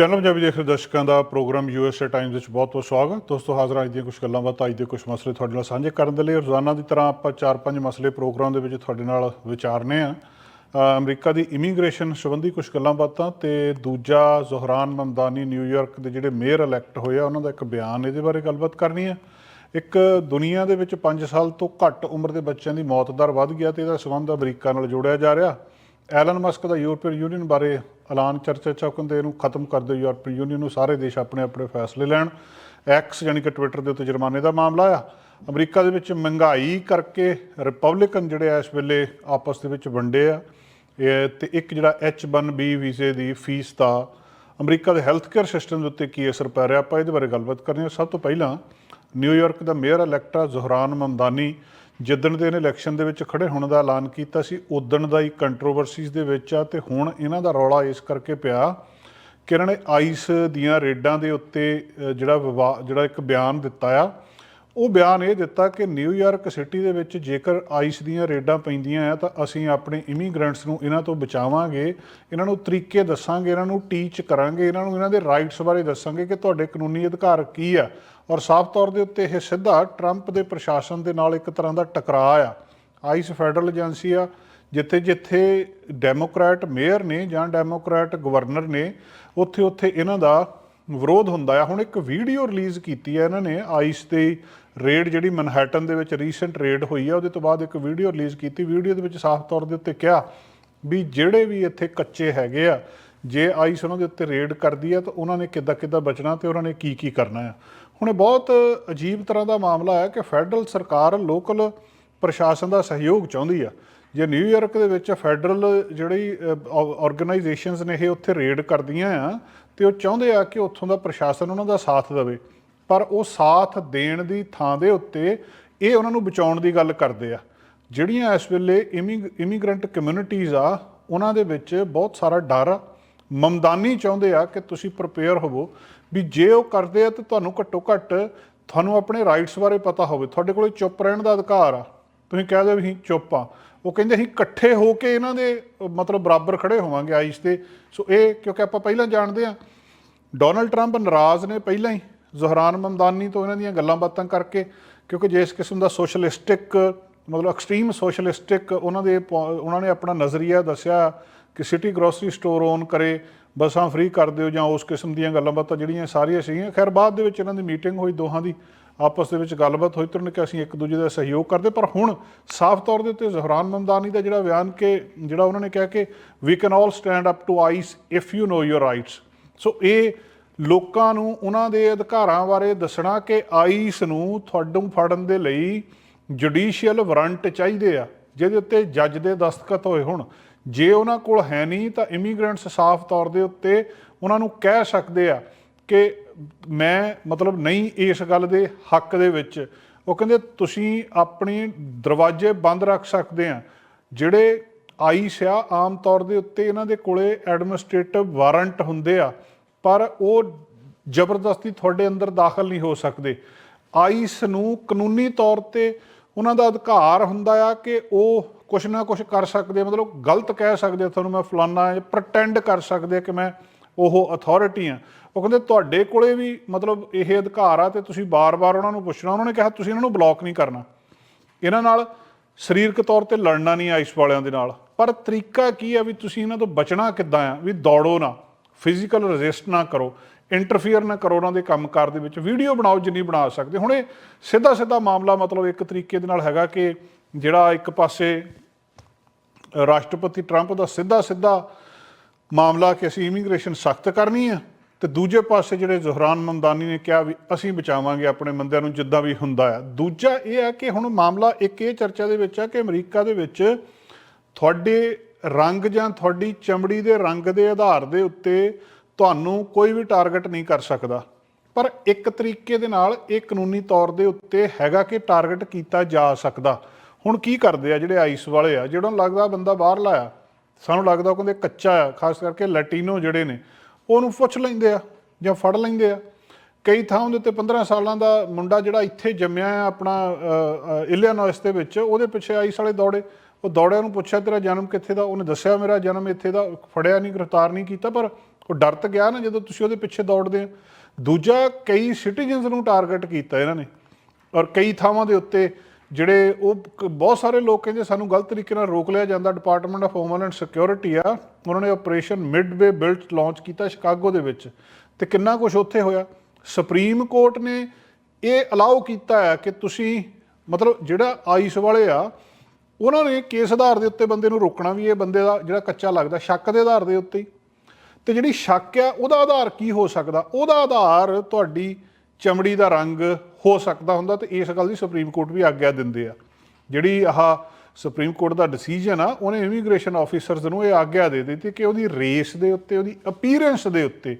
Channel Punjabi ਦੇਖ ਰਹੇ ਦਰਸ਼ਕਾਂ ਦਾ ਪ੍ਰੋਗਰਾਮ ਯੂਐਸਏ ਟਾਈਮਜ਼ ਵਿੱਚ ਬਹੁਤ-ਬਹੁਤ ਸਵਾਗਤ। ਦੋਸਤੋ, ਹਾਜ਼ਰ ਅੱਜ ਦੀਆਂ ਕੁਝ ਗੱਲਾਂ ਬਾਤਾਂ, ਅੱਜ ਦੇ ਕੁਝ ਮਸਲੇ ਤੁਹਾਡੇ ਨਾਲ ਸਾਂਝੇ ਕਰਨ ਦੇ ਲਈ ਰੋਜ਼ਾਨਾ ਦੀ ਤਰ੍ਹਾਂ ਆਪਾਂ 4-5 ਮਸਲੇ ਪ੍ਰੋਗਰਾਮ ਦੇ ਵਿੱਚ ਤੁਹਾਡੇ ਨਾਲ ਵਿਚਾਰਨੇ ਆ। ਅਮਰੀਕਾ ਦੀ ਇਮੀਗ੍ਰੇਸ਼ਨ ਸੰਬੰਧੀ ਕੁਝ ਗੱਲਾਂ ਬਾਤਾਂ ਤੇ ਦੂਜਾ ਜ਼ੋਹਰਾਨ ਮਮਦਾਨੀ ਨਿਊਯਾਰਕ ਦੇ ਜਿਹੜੇ ਮੇਅਰ ਇਲੈਕਟ ਹੋਏ ਆ, ਉਹਨਾਂ ਦਾ ਇੱਕ ਬਿਆਨ ਇਹਦੇ ਬਾਰੇ ਗੱਲਬਾਤ ਕਰਨੀ ਆ। ਇੱਕ ਦੁਨੀਆ ਦੇ ਵਿੱਚ 5 ਸਾਲ ਤੋਂ ਘੱਟ ਉਮਰ ਦੇ ਬੱਚਿਆਂ ਦੀ ਮੌਤ ਦਰ ਵੱਧ ਗਿਆ ਤੇ ਇਹਦਾ ਸੰਬੰਧ ਅਮਰੀਕਾ ਨਾਲ ਜੋੜਿਆ ਜਾ ਰਿਹਾ। ਐਲਨ ਮਸਕ ਦਾ ਯੂਰਪੀਅਨ ਯੂਨੀਅਨ ਬਾਰੇ ਐਲਾਨ ਚਰਚਾ ਚੌਕੰਦੇ ਇਹਨੂੰ ਖਤਮ ਕਰ ਦਿਓ ਯੂਰਪੀਅਨ ਯੂਨੀਅਨ ਨੂੰ, ਸਾਰੇ ਦੇਸ਼ ਆਪਣੇ ਆਪਣੇ ਫੈਸਲੇ ਲੈਣ। ਐਕਸ ਯਾਨੀ ਕਿ ਟਵਿੱਟਰ ਦੇ ਉੱਤੇ ਜੁਰਮਾਨੇ ਦਾ ਮਾਮਲਾ ਆ। ਅਮਰੀਕਾ ਦੇ ਵਿੱਚ ਮਹਿੰਗਾਈ ਕਰਕੇ ਰਿਪਬਲਿਕਨ ਜਿਹੜੇ ਆ, ਇਸ ਵੇਲੇ ਆਪਸ ਦੇ ਵਿੱਚ ਵੰਡੇ ਆ। ਇਹ ਤੇ ਇੱਕ ਜਿਹੜਾ H1B ਵੀਜ਼ੇ ਦੀ ਫੀਸ ਦਾ, ਅਮਰੀਕਾ ਦੇ ਹੈਲਥ ਕੇਅਰ ਸਿਸਟਮ ਦੇ ਉੱਤੇ ਕੀ ਅਸਰ ਪੈ ਰਿਹਾ, ਆਪਾਂ ਇਹਦੇ ਬਾਰੇ ਗੱਲਬਾਤ ਕਰਨੀ ਹੈ ਸਭ ਤੋਂ ਪਹਿਲਾਂ ਨਿਊਯਾਰਕ ਦਾ ਮੇਅਰ ਇਲੈਕਟਾ ਜ਼ੋਹਰਾਨ ਮਮਦਾਨੀ ਜਿੱਦਣ ਦੇ ਇਹਨੇ ਇਲੈਕਸ਼ਨ ਦੇ ਵਿੱਚ ਖੜੇ ਹੋਣ ਦਾ ਐਲਾਨ ਕੀਤਾ ਸੀ, ਉਦਣ ਦਾ ਹੀ ਕੰਟਰੋਵਰਸੀਜ਼ ਦੇ ਵਿੱਚ ਆ ਤੇ ਹੁਣ ਇਹਨਾਂ ਦਾ ਰੌਲਾ ਇਸ ਕਰਕੇ ਪਿਆ ਕਿ ਇਹਨਾਂ ਨੇ ਆਈਸ ਦੀਆਂ ਰੇਡਾਂ ਦੇ ਉੱਤੇ ਜਿਹੜਾ ਵਿਵਾ- ਜਿਹੜਾ ਇੱਕ ਬਿਆਨ ਦਿੱਤਾ ਆ ਉਹ ਬਿਆਨ ਇਹ ਦਿੱਤਾ ਕਿ ਨਿਊਯਾਰਕ ਸਿਟੀ ਦੇ ਵਿੱਚ ਜੇਕਰ ਆਈਸ ਦੀਆਂ ਰੇਡਾਂ ਪੈਂਦੀਆਂ ਆ ਤਾਂ ਅਸੀਂ ਆਪਣੇ ਇਮੀਗ੍ਰੈਂਟਸ ਨੂੰ ਇਹਨਾਂ ਤੋਂ ਬਚਾਵਾਂਗੇ, ਇਹਨਾਂ ਨੂੰ ਤਰੀਕੇ ਦੱਸਾਂਗੇ, ਇਹਨਾਂ ਨੂੰ ਟੀਚ ਕਰਾਂਗੇ, ਇਹਨਾਂ ਨੂੰ ਇਹਨਾਂ ਦੇ ਰਾਈਟਸ ਬਾਰੇ ਦੱਸਾਂਗੇ ਕਿ ਤੁਹਾਡੇ ਕਾਨੂੰਨੀ ਅਧਿਕਾਰ ਕੀ ਆ। ਔਰ ਸਾਫ਼ ਤੌਰ ਦੇ ਉੱਤੇ ਇਹ ਸਿੱਧਾ ਟਰੰਪ ਦੇ ਪ੍ਰਸ਼ਾਸਨ ਦੇ ਨਾਲ ਇੱਕ ਤਰ੍ਹਾਂ ਦਾ ਟਕਰਾਅ ਆ। ਆਈਸ ਫੈਡਰਲ ਏਜੰਸੀ ਆ, ਜਿੱਥੇ ਜਿੱਥੇ ਡੈਮੋਕ੍ਰੈਟ ਮੇਅਰ ਨੇ ਜਾਂ ਡੈਮੋਕ੍ਰੈਟ ਗਵਰਨਰ ਨੇ, ਉੱਥੇ ਉੱਥੇ ਇਹਨਾਂ ਦਾ ਵਿਰੋਧ ਹੁੰਦਾ ਆ। ਹੁਣ ਇੱਕ ਵੀਡੀਓ ਰਿਲੀਜ਼ ਕੀਤੀ ਹੈ ਇਹਨਾਂ ਨੇ, ਆਈਸ ਦੇ ਰੇਡ ਜਿਹੜੀ ਮਨਹੈਟਨ ਦੇ ਵਿੱਚ ਰੀਸੈਂਟ ਰੇਡ ਹੋਈ ਆ, ਉਹਦੇ ਤੋਂ ਬਾਅਦ ਇੱਕ ਵੀਡੀਓ ਰਿਲੀਜ਼ ਕੀਤੀ। ਵੀਡੀਓ ਦੇ ਵਿੱਚ ਸਾਫ਼ ਤੌਰ ਦੇ ਉੱਤੇ ਕਿਹਾ ਵੀ ਜਿਹੜੇ ਵੀ ਇੱਥੇ ਕੱਚੇ ਹੈਗੇ ਆ, ਜੇ ਆਈਸ ਉਹਨਾਂ ਦੇ ਉੱਤੇ ਰੇਡ ਕਰਦੀ ਆ, ਤਾਂ ਉਹਨਾਂ ਨੇ ਕਿੱਦਾਂ ਕਿੱਦਾਂ ਬਚਣਾ ਤੇ ਉਹਨਾਂ ਨੇ ਕੀ ਕੀ ਕਰਨਾ ਆ। ਹੁਣ ਇਹ ਬਹੁਤ ਅਜੀਬ ਤਰ੍ਹਾਂ ਦਾ ਮਾਮਲਾ ਹੈ ਕਿ ਫੈਡਰਲ ਸਰਕਾਰ ਲੋਕਲ ਪ੍ਰਸ਼ਾਸਨ ਦਾ ਸਹਿਯੋਗ ਚਾਹੁੰਦੀ ਆ। ਜੇ ਨਿਊਯਾਰਕ ਦੇ ਵਿੱਚ ਫੈਡਰਲ ਜਿਹੜੀ ਆਰਗੇਨਾਈਜੇਸ਼ਨਸ ਨੇ ਇਹ ਉੱਥੇ ਰੇਡ ਕਰਦੀਆਂ ਆ ਤੇ ਉਹ ਚਾਹੁੰਦੇ ਆ ਕਿ ਉੱਥੋਂ ਦਾ ਪ੍ਰਸ਼ਾਸਨ ਉਹਨਾਂ ਦਾ ਸਾਥ ਦੇਵੇ, ਪਰ ਉਹ ਸਾਥ ਦੇਣ ਦੀ ਥਾਂ ਦੇ ਉੱਤੇ ਇਹ ਉਹਨਾਂ ਨੂੰ ਬਚਾਉਣ ਦੀ ਗੱਲ ਕਰਦੇ ਆ। ਜਿਹੜੀਆਂ ਇਸ ਵੇਲੇ ਇਮੀਗ੍ਰੈਂਟ ਕਮਿਊਨਿਟੀਜ਼ ਆ, ਉਹਨਾਂ ਦੇ ਵਿੱਚ ਬਹੁਤ ਸਾਰਾ ਡਰ ਆ। ਮਮਦਾਨੀ ਚਾਹੁੰਦੇ ਆ ਕਿ ਤੁਸੀਂ ਪ੍ਰਪੇਅਰ ਹੋਵੋ ਵੀ ਜੇ ਉਹ ਕਰਦੇ ਆ ਤਾਂ ਤੁਹਾਨੂੰ ਘੱਟੋ ਘੱਟ ਤੁਹਾਨੂੰ ਆਪਣੇ ਰਾਈਟਸ ਬਾਰੇ ਪਤਾ ਹੋਵੇ। ਤੁਹਾਡੇ ਕੋਲੇ ਚੁੱਪ ਰਹਿਣ ਦਾ ਅਧਿਕਾਰ ਆ। ਤੁਸੀਂ ਕਹਿ ਦਿਓ ਵੀ ਅਸੀਂ ਚੁੱਪ ਆ। ਉਹ ਕਹਿੰਦੇ ਅਸੀਂ ਇਕੱਠੇ ਹੋ ਕੇ ਇਹਨਾਂ ਦੇ, ਮਤਲਬ ਬਰਾਬਰ ਖੜੇ ਹੋਵਾਂਗੇ ਆਈਸ ਤੇ। ਸੋ ਇਹ ਕਿਉਂਕਿ ਆਪਾਂ ਪਹਿਲਾਂ ਜਾਣਦੇ ਆ ਡੋਨਲਡ ਟਰੰਪ ਨਾਰਾਜ਼ ਨੇ ਪਹਿਲਾਂ ਹੀ ਜ਼ੋਹਰਾਨ ਮਮਦਾਨੀ ਤੋਂ ਇਹਨਾਂ ਦੀਆਂ ਗੱਲਾਂ ਬਾਤਾਂ ਕਰਕੇ, ਕਿਉਂਕਿ ਜੇ ਇਸ ਕਿਸਮ ਦਾ ਸੋਸ਼ਲਿਸਟਿਕ, ਮਤਲਬ ਐਕਸਟ੍ਰੀਮ ਸੋਸ਼ਲਿਸਟਿਕ ਉਹਨਾਂ ਦੇ ਪੋ- ਉਹਨਾਂ ਨੇ ਆਪਣਾ ਨਜ਼ਰੀਆ ਦੱਸਿਆ ਕਿ ਸਿਟੀ ਗਰੋਸਰੀ ਸਟੋਰ ਓਨ ਕਰੇ, ਬੱਸਾਂ ਫ੍ਰੀ ਕਰ ਦਿਓ ਜਾਂ ਉਸ ਕਿਸਮ ਦੀਆਂ ਗੱਲਾਂ ਬਾਤਾਂ ਜਿਹੜੀਆਂ ਸਾਰੀਆਂ ਸੀਗੀਆਂ। ਖੈਰ, ਬਾਅਦ ਦੇ ਵਿੱਚ ਇਹਨਾਂ ਦੀ ਮੀਟਿੰਗ ਹੋਈ ਦੋਹਾਂ ਦੀ। ਆਪਸ ਦੇ ਵਿੱਚ ਗੱਲਬਾਤ ਹੋਈ, ਤੁਰਨ ਕਿ ਅਸੀਂ ਇੱਕ ਦੂਜੇ ਦਾ ਸਹਿਯੋਗ ਕਰਦੇ। ਪਰ ਹੁਣ ਸਾਫ਼ ਤੌਰ ਦੇ ਉੱਤੇ ਜ਼ਹਰਾਨ ਮਮਦਾਨੀ ਦਾ ਜਿਹੜਾ ਬਿਆਨ ਕਿ ਜਿਹੜਾ ਉਹਨਾਂ ਨੇ ਕਿਹਾ ਕਿ we can all stand up to ICE if you know your rights so ਇਹ ਲੋਕਾਂ ਨੂੰ, ਉਹਨਾਂ ਦੇ ਅਧਿਕਾਰਾਂ ਬਾਰੇ ਦੱਸਣਾ ਕਿ ਆਈਸ ਨੂੰ ਤੁਹਾਨੂੰ ਫੜਨ ਦੇ ਲਈ ਜੁਡੀਸ਼ੀਅਲ ਵਾਰੰਟ ਚਾਹੀਦੇ ਆ, ਜਿਹਦੇ ਉੱਤੇ ਜੱਜ ਦੇ ਦਸਤਖਤ ਹੋਏ ਹੋਣ। ਜੇ ਉਹਨਾਂ ਕੋਲ ਹੈ ਨਹੀਂ, ਤਾਂ ਇਮੀਗ੍ਰੈਂਟਸ ਸਾਫ਼ ਤੌਰ ਦੇ ਉੱਤੇ ਉਹਨਾਂ ਨੂੰ ਕਹਿ ਸਕਦੇ ਆ ਕਿ ਮੈਂ ਮਤਲਬ ਨਹੀਂ ਇਸ ਗੱਲ ਦੇ ਹੱਕ ਦੇ ਵਿੱਚ। ਉਹ ਕਹਿੰਦੇ, ਤੁਸੀਂ ਆਪਣੇ ਦਰਵਾਜ਼ੇ ਬੰਦ ਰੱਖ ਸਕਦੇ ਆ। ਜਿਹੜੇ ਆਈਸ ਆ ਆਮ ਤੌਰ ਦੇ ਉੱਤੇ ਇਹਨਾਂ ਦੇ ਕੋਲੇ ਐਡਮਿਨਿਸਟ੍ਰੇਟਿਵ ਵਾਰੰਟ ਹੁੰਦੇ ਆ, ਪਰ ਉਹ ਜ਼ਬਰਦਸਤੀ ਤੁਹਾਡੇ ਅੰਦਰ ਦਾਖਲ ਨਹੀਂ ਹੋ ਸਕਦੇ। ਆਈਸ ਨੂੰ ਕਾਨੂੰਨੀ ਤੌਰ ਤੇ ਉਹਨਾਂ ਦਾ ਅਧਿਕਾਰ ਹੁੰਦਾ ਆ ਕਿ ਉਹ ਕੁਛ ਨਾ ਕੁਛ ਕਰ ਸਕਦੇ ਮਤਲਬ ਗਲਤ ਕਹਿ ਸਕਦੇ ਤੁਹਾਨੂੰ, ਮੈਂ ਫਲਾਨਾ ਪ੍ਰਟੈਂਡ ਕਰ ਸਕਦੇ ਕਿ ਮੈਂ ਉਹ ਅਥਾਰਟੀ ਆ। ਉਹ ਕਹਿੰਦੇ ਤੁਹਾਡੇ ਕੋਲੇ ਵੀ ਮਤਲਬ ਇਹ ਅਧਿਕਾਰ ਆ ਤੇ ਤੁਸੀਂ ਬਾਰ-ਬਾਰ ਉਹਨਾਂ ਨੂੰ ਪੁੱਛਣਾ। ਉਹਨਾਂ ਨੇ ਕਿਹਾ ਤੁਸੀਂ ਇਹਨਾਂ ਨੂੰ ਬਲੌਕ ਨਹੀਂ ਕਰਨਾ। ਇਹਨਾਂ ਨਾਲ ਸਰੀਰਕ ਤੌਰ ਤੇ ਲੜਨਾ ਨਹੀਂ ਆਈਸ ਵਾਲਿਆਂ ਦੇ ਨਾਲ। ਪਰ ਤਰੀਕਾ ਕੀ ਆ ਵੀ ਤੁਸੀਂ ਇਹਨਾਂ ਤੋਂ ਬਚਣਾ ਕਿੱਦਾਂ ਆ? ਵੀ ਦੌੜੋ ਨਾ। ਫਿਜ਼ੀਕਲ ਰੈਜ਼ਿਸਟ ਨਾ ਕਰੋ। ਇੰਟਰਫੀਅਰ ਨਾ ਕਰੋ ਉਹਨਾਂ ਦੇ ਕੰਮਕਾਰ ਦੇ ਵਿੱਚ। ਵੀਡੀਓ ਬਣਾਓ ਜਿੰਨੀ ਬਣਾ ਸਕਦੇ। ਹੁਣ ਇਹ ਸਿੱਧਾ ਸਿੱਧਾ ਮਾਮਲਾ ਮਤਲਬ ਇੱਕ ਤਰੀਕੇ ਦੇ ਨਾਲ ਹੈਗਾ ਕਿ ਜਿਹੜਾ ਇੱਕ ਪਾਸੇ ਰਾਸ਼ਟਰਪਤੀ ਟਰੰਪ ਦਾ ਸਿੱਧਾ ਸਿੱਧਾ ਮਾਮਲਾ ਕਿ ਅਸੀਂ ਇਮੀਗ੍ਰੇਸ਼ਨ ਸਖਤ ਕਰਨੀ ਆ ਤੇ ਦੂਜੇ ਪਾਸੇ ਜਿਹੜੇ ਜ਼ੁਹਰਾਨ ਮਮਦਾਨੀ ਨੇ ਕਿਹਾ ਵੀ ਅਸੀਂ ਬਚਾਵਾਂਗੇ ਆਪਣੇ ਬੰਦਿਆਂ ਨੂੰ ਜਿੱਦਾਂ ਵੀ ਹੁੰਦਾ ਆ। ਦੂਜਾ ਇਹ ਆ ਕਿ ਹੁਣ ਮਾਮਲਾ ਇੱਕ ਇਹ ਚਰਚਾ ਦੇ ਵਿੱਚ ਆ ਕਿ ਅਮਰੀਕਾ ਦੇ ਵਿੱਚ ਤੁਹਾਡੇ ਰੰਗ ਜਾਂ ਤੁਹਾਡੀ ਚਮੜੀ ਦੇ ਰੰਗ ਦੇ ਆਧਾਰ ਦੇ ਉੱਤੇ ਤੁਹਾਨੂੰ ਕੋਈ ਵੀ ਟਾਰਗੇਟ ਨਹੀਂ ਕਰ ਸਕਦਾ। ਪਰ ਇੱਕ ਤਰੀਕੇ ਦੇ ਨਾਲ ਇਹ ਕਾਨੂੰਨੀ ਤੌਰ ਦੇ ਉੱਤੇ ਹੈਗਾ ਕਿ ਟਾਰਗੇਟ ਕੀਤਾ ਜਾ ਸਕਦਾ। ਹੁਣ ਕੀ ਕਰਦੇ ਆ ਜਿਹੜੇ ਆਈਸ ਵਾਲੇ ਆ, ਜਿਹੜਾ ਲੱਗਦਾ ਬੰਦਾ ਬਾਹਰ ਲਾਇਆ ਸਾਨੂੰ ਲੱਗਦਾ ਉਹ ਕਹਿੰਦੇ ਕੱਚਾ ਆ, ਖਾਸ ਕਰਕੇ ਲੈਟੀਨੋ ਜਿਹੜੇ ਨੇ, ਉਹਨੂੰ ਪੁੱਛ ਲੈਂਦੇ ਆ ਜਾਂ ਫੜ ਲੈਂਦੇ ਆ। ਕਈ ਥਾਂ ਦੇ ਉੱਤੇ 15 ਸਾਲਾਂ ਦਾ ਮੁੰਡਾ ਜਿਹੜਾ ਇੱਥੇ ਜੰਮਿਆ ਆ ਆਪਣਾ ਇਲੀਨੋਇਸ ਦੇ ਵਿੱਚ, ਉਹਦੇ ਪਿੱਛੇ ਆਈਸ ਵਾਲੇ ਦੌੜੇ। ਉਹ ਦੌੜਿਆ ਨੂੰ ਪੁੱਛਿਆ, ਤੇਰਾ ਜਨਮ ਕਿੱਥੇ ਦਾ? ਉਹਨੇ ਦੱਸਿਆ, ਮੇਰਾ ਜਨਮ ਇੱਥੇ ਦਾ, ਫੜਿਆ ਨਹੀਂ, ਗ੍ਰਿਫਤਾਰ ਨਹੀਂ ਕੀਤਾ, ਪਰ ਉਹ ਡਰ ਤਾਂ ਗਿਆ ਨਾ ਜਦੋਂ ਤੁਸੀਂ ਉਹਦੇ ਪਿੱਛੇ ਦੌੜਦੇ ਆ ਦੂਜਾ, ਕਈ ਸਿਟੀਜ਼ਨਸ ਨੂੰ ਟਾਰਗੇਟ ਕੀਤਾ ਇਹਨਾਂ ਨੇ। ਔਰ ਕਈ ਥਾਵਾਂ ਦੇ ਉੱਤੇ ਜਿਹੜੇ ਉਹ ਕ- ਬਹੁਤ ਸਾਰੇ ਲੋਕ ਕਹਿੰਦੇ ਸਾਨੂੰ ਗਲਤ ਤਰੀਕੇ ਨਾਲ ਰੋਕ ਲਿਆ ਜਾਂਦਾ। ਡਿਪਾਰਟਮੈਂਟ ਆਫ ਹੋਮਲੈਂਡ ਸਿਕਿਉਰਿਟੀ ਆ। ਉਹਨਾਂ ਨੇ ਆਪਰੇਸ਼ਨ ਮਿਡਵੇ ਬਿਲਟ ਲਾਂਚ ਕੀਤਾ ਸ਼ਿਕਾਗੋ ਦੇ ਵਿੱਚ। ਤੇ ਕਿੰਨਾ ਕੁਝ ਉੱਥੇ ਹੋਇਆ। ਸੁਪਰੀਮ ਕੋਰਟ ਨੇ ਇਹ ਅਲਾਉ ਕੀਤਾ ਹੈ ਕਿ ਤੁਸੀਂ ਮਤਲਬ ਜਿਹੜਾ ਆਈਸ ਵਾਲੇ ਆ, ਉਹਨਾਂ ਨੇ ਕੇਸ ਆਧਾਰ ਦੇ ਉੱਤੇ ਬੰਦੇ ਨੂੰ ਰੋਕਣਾ ਵੀ ਇਹ ਬੰਦੇ ਦਾ ਜਿਹੜਾ ਕੱਚਾ ਲੱਗਦਾ, ਸ਼ੱਕ ਦੇ ਆਧਾਰ ਦੇ ਉੱਤੇ ਹੀ। ਤੇ ਜਿਹੜੀ ਸ਼ੱਕ ਆ, ਉਹਦਾ ਆਧਾਰ ਕੀ ਹੋ ਸਕਦਾ? ਉਹਦਾ ਆਧਾਰ ਤੁਹਾਡੀ ਚਮੜੀ ਦਾ ਰੰਗ ਹੋ ਸਕਦਾ ਹੁੰਦਾ ਤੇ ਇਸ ਗੱਲ ਦੀ ਸੁਪਰੀਮ ਕੋਰਟ ਵੀ ਆਗਿਆ ਦਿੰਦੇ ਆ। ਜਿਹੜੀ ਆਹ ਸੁਪਰੀਮ ਕੋਰਟ ਦਾ ਡਿਸੀਜਨ ਆ, ਉਹਨੇ ਇਮੀਗ੍ਰੇਸ਼ਨ ਆਫੀਸਰਸ ਨੂੰ ਇਹ ਆਗਿਆ ਦੇ ਦਿੱਤੀ ਕਿ ਉਹਦੀ ਰੇਸ ਦੇ ਉੱਤੇ, ਉਹਦੀ ਅਪੀਅਰੈਂਸ ਦੇ ਉੱਤੇ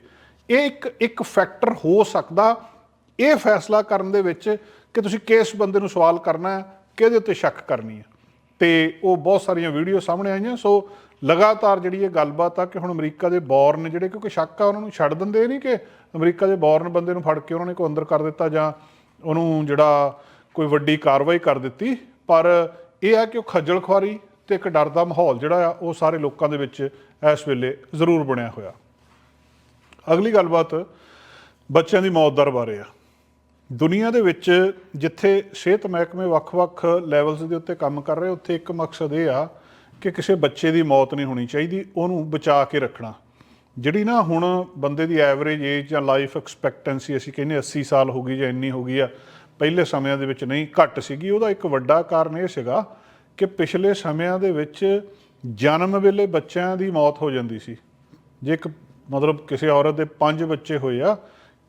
ਇਹ ਇੱਕ ਇੱਕ ਫੈਕਟਰ ਹੋ ਸਕਦਾ। ਇਹ ਫੈਸਲਾ ਕਰਨ ਦੇ ਵਿੱਚ ਕਿ ਤੁਸੀਂ ਕਿਸ ਬੰਦੇ ਨੂੰ ਸਵਾਲ ਕਰਨਾ ਹੈ, ਕਿਹਦੇ ਉੱਤੇ ਸ਼ੱਕ ਕਰਨੀ ਹੈ। ਤੇ ਉਹ ਬਹੁਤ ਸਾਰੀਆਂ ਵੀਡੀਓ ਸਾਹਮਣੇ ਆਈਆਂ, ਸੋ ਲਗਾਤਾਰ ਜਿਹੜੀ ਇਹ ਗੱਲਬਾਤ ਆ ਕਿ ਹੁਣ ਅਮਰੀਕਾ ਦੇ ਬੌਰਨ ਜਿਹੜੇ, ਕਿਉਂਕਿ ਸ਼ੱਕ ਆ ਉਹਨਾਂ ਨੂੰ ਛੱਡ ਦਿੰਦੇ ਨਹੀਂ ਕਿ ਅਮਰੀਕਾ ਦੇ ਬੌਰਨ ਬੰਦੇ ਨੂੰ ਫੜ ਕੇ ਉਹਨਾਂ ਨੇ ਕੋਈ ਅੰਦਰ ਕਰ ਦਿੱਤਾ ਜਾਂ ਉਹਨੂੰ ਜਿਹੜਾ ਕੋਈ ਵੱਡੀ ਕਾਰਵਾਈ ਕਰ ਦਿੱਤੀ। ਪਰ ਇਹ ਆ ਕਿ ਉਹ ਖੱਜਲ ਖੁਆਰੀ ਤੇ ਇੱਕ ਡਰ ਦਾ ਮਾਹੌਲ ਜਿਹੜਾ ਆ, ਉਹ ਸਾਰੇ ਲੋਕਾਂ ਦੇ ਵਿੱਚ ਇਸ ਵੇਲੇ ਜ਼ਰੂਰ ਬਣਿਆ ਹੋਇਆ। ਅਗਲੀ ਗੱਲਬਾਤ ਬੱਚਿਆਂ ਦੀ ਮੌਤ ਦਰ ਬਾਰੇ ਆ। ਦੁਨੀਆ ਦੇ ਵਿੱਚ ਜਿੱਥੇ ਸਿਹਤ ਮਹਿਕਮੇ ਵੱਖ-ਵੱਖ ਲੈਵਲਸ ਦੇ ਉੱਤੇ ਕੰਮ ਕਰ ਰਹੇ, ਉੱਥੇ ਇੱਕ ਮਕਸਦ ਇਹ ਆ ਕਿ ਕਿਸੇ ਬੱਚੇ ਦੀ ਮੌਤ ਨਹੀਂ ਹੋਣੀ ਚਾਹੀਦੀ, ਉਹਨੂੰ ਬਚਾ ਕੇ ਰੱਖਣਾ। ਜਿਹੜੀ ਨਾ ਹੁਣ ਬੰਦੇ ਦੀ ਐਵਰੇਜ ਏਜ ਜਾਂ ਲਾਈਫ ਐਕਸਪੈਕਟੈਂਸੀ ਅਸੀਂ ਕਹਿੰਦੇ 80 ਸਾਲ ਹੋ ਗਈ ਜਾਂ ਇੰਨੀ ਹੋ ਗਈ ਆ, ਪਹਿਲੇ ਸਮਿਆਂ ਦੇ ਵਿੱਚ ਨਹੀਂ, ਘੱਟ ਸੀਗੀ। ਉਹਦਾ ਇੱਕ ਵੱਡਾ ਕਾਰਨ ਇਹ ਸੀਗਾ ਕਿ ਪਿਛਲੇ ਸਮਿਆਂ ਦੇ ਵਿੱਚ ਜਨਮ ਵੇਲੇ ਬੱਚਿਆਂ ਦੀ ਮੌਤ ਹੋ ਜਾਂਦੀ ਸੀ। ਜੇ ਇੱਕ ਮਤਲਬ ਕਿਸੇ ਔਰਤ ਦੇ ਪੰਜ ਬੱਚੇ ਹੋਏ ਆ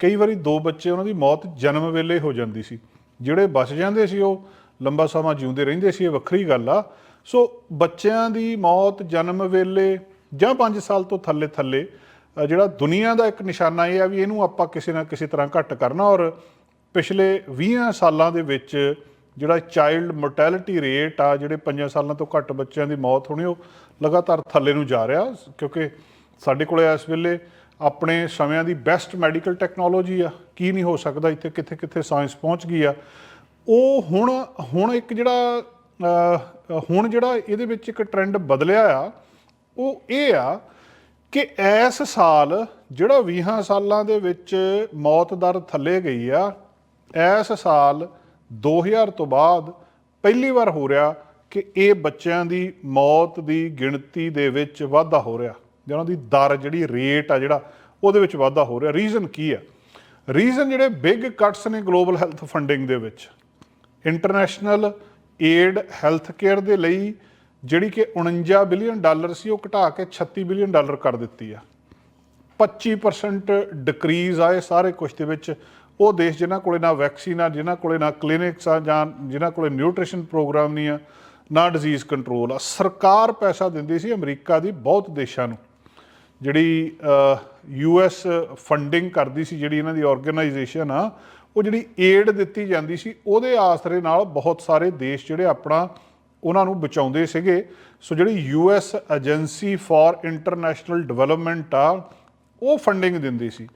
ਕਈ ਵਾਰੀ ਦੋ ਬੱਚੇ ਉਹਨਾਂ ਦੀ ਮੌਤ ਜਨਮ ਵੇਲੇ ਹੋ ਜਾਂਦੀ ਸੀ। ਜਿਹੜੇ ਬਚ ਜਾਂਦੇ ਸੀ, ਉਹ ਲੰਬਾ ਸਮਾਂ ਜਿਉਂਦੇ ਰਹਿੰਦੇ ਸੀ, ਇਹ ਵੱਖਰੀ ਗੱਲ ਆ। ਸੋ ਬੱਚਿਆਂ ਦੀ ਮੌਤ ਜਨਮ ਵੇਲੇ ਜਾਂ 5 ਸਾਲ ਤੋਂ ਥੱਲੇ ਥੱਲੇ ਜਿਹੜਾ ਦੁਨੀਆ ਦਾ ਇੱਕ ਨਿਸ਼ਾਨਾ ਇਹ ਆ ਵੀ ਇਹਨੂੰ ਆਪਾਂ ਕਿਸੇ ਨਾ ਕਿਸੇ ਤਰ੍ਹਾਂ ਘੱਟ ਕਰਨਾ। ਔਰ ਪਿਛਲੇ 20 ਸਾਲਾਂ ਦੇ ਵਿੱਚ ਜਿਹੜਾ ਚਾਈਲਡ ਮੋਰਟੈਲਿਟੀ ਰੇਟ ਆ, ਜਿਹੜੇ 5 ਸਾਲਾਂ ਤੋਂ ਘੱਟ ਬੱਚਿਆਂ ਦੀ ਮੌਤ ਹੋਣੀ, ਉਹ ਲਗਾਤਾਰ ਥੱਲੇ ਨੂੰ ਜਾ ਰਿਹਾ। ਕਿਉਂਕਿ ਸਾਡੇ ਕੋਲੇ ਇਸ ਵੇਲੇ ਆਪਣੇ ਸਮਿਆਂ ਦੀ ਬੈਸਟ ਮੈਡੀਕਲ ਟੈਕਨੋਲੋਜੀ ਆ, ਕੀ ਨਹੀਂ ਹੋ ਸਕਦਾ ਇੱਥੇ, ਕਿੱਥੇ ਕਿੱਥੇ ਸਾਇੰਸ ਪਹੁੰਚ ਗਈ ਆ। ਉਹ ਹੁਣ ਹੁਣ ਇੱਕ ਜਿਹੜਾ ਹੁਣ ਜਿਹੜਾ ਇਹਦੇ ਵਿੱਚ ਇੱਕ ਟ੍ਰੈਂਡ ਬਦਲਿਆ ਆ, ਉਹ ਇਹ ਆ ਕਿ ਇਸ ਸਾਲ ਜਿਹੜਾ 20 ਸਾਲਾਂ ਦੇ ਵਿੱਚ ਮੌਤ ਦਰ ਥੱਲੇ ਗਈ ਆ, ਇਸ ਸਾਲ 2000 ਤੋਂ ਬਾਅਦ ਪਹਿਲੀ ਵਾਰ ਹੋ ਰਿਹਾ ਕਿ ਇਹ ਬੱਚਿਆਂ ਦੀ ਮੌਤ ਦੀ ਗਿਣਤੀ ਦੇ ਵਿੱਚ ਵਾਧਾ ਹੋ ਰਿਹਾ। ਜਾਂ ਉਹਨਾਂ ਦੀ ਦਰ ਜਿਹੜੀ ਰੇਟ ਆ ਜਿਹੜਾ, ਉਹਦੇ ਵਿੱਚ ਵਾਧਾ ਹੋ ਰਿਹਾ। ਰੀਜ਼ਨ ਕੀ ਆ? ਰੀਜ਼ਨ ਜਿਹੜੇ ਬਿਗ ਕੱਟਸ ਨੇ ਗਲੋਬਲ ਹੈਲਥ ਫੰਡਿੰਗ ਦੇ ਵਿੱਚ ਇੰਟਰਨੈਸ਼ਨਲ ਏਡ ਹੈਲਥ ਕੇਅਰ ਦੇ ਲਈ ਜਿਹੜੀ ਕਿ 49 ਬਿਲੀਅਨ ਡਾਲਰ ਸੀ, ਉਹ ਘਟਾ ਕੇ 36 ਬਿਲੀਅਨ ਡਾਲਰ ਕਰ ਦਿੱਤੀ ਆ। 25% ਡਿਕਰੀਜ਼ ਆਏ ਸਾਰੇ ਕੁਝ ਦੇ ਵਿੱਚ। ਉਹ ਦੇਸ਼ ਜਿਨ੍ਹਾਂ ਕੋਲੇ ਨਾ ਵੈਕਸੀਨ ਆ, ਜਿਨ੍ਹਾਂ ਕੋਲੇ ਨਾ ਕਲੀਨਿਕਸ ਆ, ਜਾਂ ਜਿਨ੍ਹਾਂ ਕੋਲੇ ਨਿਊਟ੍ਰੀਸ਼ਨ ਪ੍ਰੋਗਰਾਮ ਨਹੀਂ ਆ, ਨਾ ਡਿਜ਼ੀਜ਼ ਕੰਟਰੋਲ ਆ। ਸਰਕਾਰ ਪੈਸਾ ਦਿੰਦੀ ਸੀ ਅਮਰੀਕਾ ਦੀ, ਬਹੁਤ ਦੇਸ਼ਾਂ ਨੂੰ। ਜਿਹੜੀ ਯੂ ਐਸ ਫੰਡਿੰਗ ਕਰਦੀ ਸੀ ਜਿਹੜੀ ਇਹਨਾਂ ਦੀ ਆਰਗੇਨਾਈਜੇਸ਼ਨ ਆ, ਉਹ ਜਿਹੜੀ ਏਡ ਦਿੱਤੀ ਜਾਂਦੀ ਸੀ, ਉਹਦੇ ਆਸਰੇ ਨਾਲ ਬਹੁਤ ਸਾਰੇ ਦੇਸ਼ ਜਿਹੜੇ ਆਪਣਾ ਉਹਨਾਂ ਨੂੰ ਬਚਾਉਂਦੇ ਸੀਗੇ। ਸੋ ਜਿਹੜੀ U S agency for international development ਆ, ਉਹ ਫੰਡਿੰਗ ਦਿੰਦੀ ਸੀ।